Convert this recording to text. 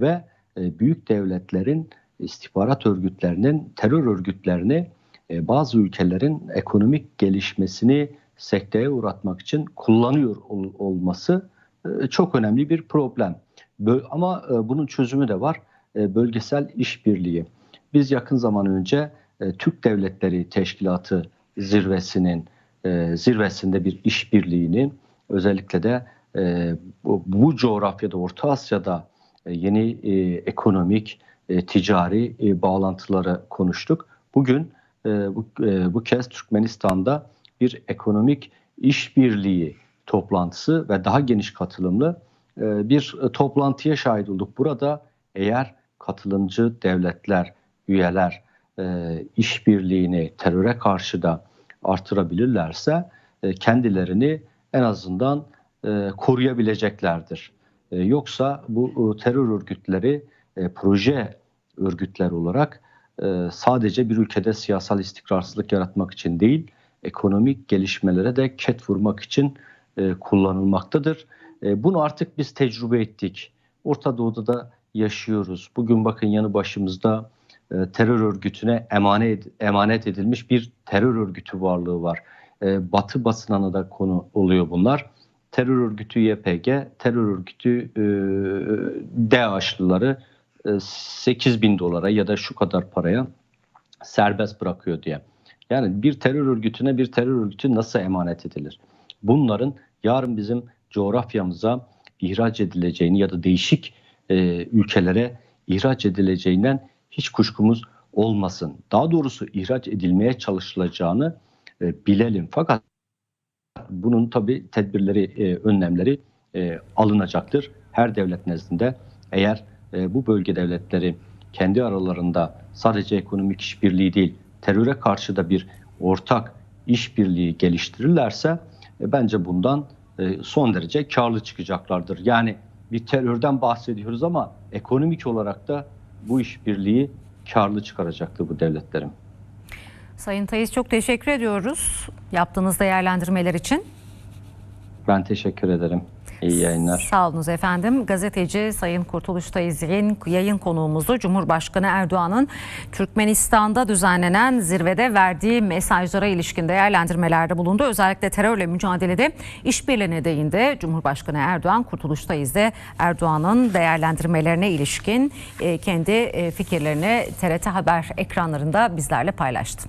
ve e, büyük devletlerin istihbarat örgütlerinin terör örgütlerini e, bazı ülkelerin ekonomik gelişmesini sekteye uğratmak için kullanıyor ol- olması e, çok önemli bir problem. Ama bunun çözümü de var. Bölgesel işbirliği. Biz yakın zaman önce Türk Devletleri Teşkilatı zirvesinin zirvesinde bir işbirliğini özellikle de bu, coğrafyada Orta Asya'da yeni e, ekonomik, e, ticari e, bağlantıları konuştuk. Bugün e, bu, e, bu kez Türkmenistan'da bir ekonomik işbirliği toplantısı ve daha geniş katılımlı e, bir e, toplantıya şahit olduk. Burada eğer katılımcı devletler, üyeler e, işbirliğini teröre karşı da artırabilirlerse e, kendilerini en azından e, koruyabileceklerdir. E, yoksa bu e, terör örgütleri e, proje örgütler olarak sadece bir ülkede siyasal istikrarsızlık yaratmak için değil, ekonomik gelişmelere de ket vurmak için kullanılmaktadır. Bunu artık biz tecrübe ettik. Orta Doğu'da da yaşıyoruz. Bugün bakın yanı başımızda terör örgütüne emanet, emanet edilmiş bir terör örgütü varlığı var. Batı basınına da konu oluyor bunlar. Terör örgütü YPG, terör örgütü e, DAEŞ'lıları e, 8 bin dolara ya da şu kadar paraya serbest bırakıyor diye. Yani bir terör örgütüne bir terör örgütü nasıl emanet edilir? Bunların yarın bizim coğrafyamıza ihraç edileceğini ya da değişik e, ülkelere ihraç edileceğinden hiç kuşkumuz olmasın. Daha doğrusu ihraç edilmeye çalışılacağını e, bilelim. Fakat bunun tabi tedbirleri, e, önlemleri e, alınacaktır. Her devlet nezdinde eğer e, bu bölge devletleri kendi aralarında sadece ekonomik işbirliği değil, teröre karşı da bir ortak işbirliği geliştirirlerse e, bence bundan e, son derece karlı çıkacaklardır. Yani bir terörden bahsediyoruz ama ekonomik olarak da bu işbirliği karlı çıkaracaktır bu devletlerin. Sayın Tayiz çok teşekkür ediyoruz yaptığınız değerlendirmeler için. Ben teşekkür ederim. İyi yayınlar. Sağ olunuz efendim. Gazeteci Sayın Kurtuluş Tayiz'in yayın konuğumuzu Cumhurbaşkanı Erdoğan'ın Türkmenistan'da düzenlenen zirvede verdiği mesajlara ilişkin değerlendirmelerde bulundu. Özellikle terörle mücadelede işbirliğine değindi. Cumhurbaşkanı Erdoğan Kurtuluş Tayiz de Erdoğan'ın değerlendirmelerine ilişkin e, kendi e, fikirlerini TRT Haber ekranlarında bizlerle paylaştı.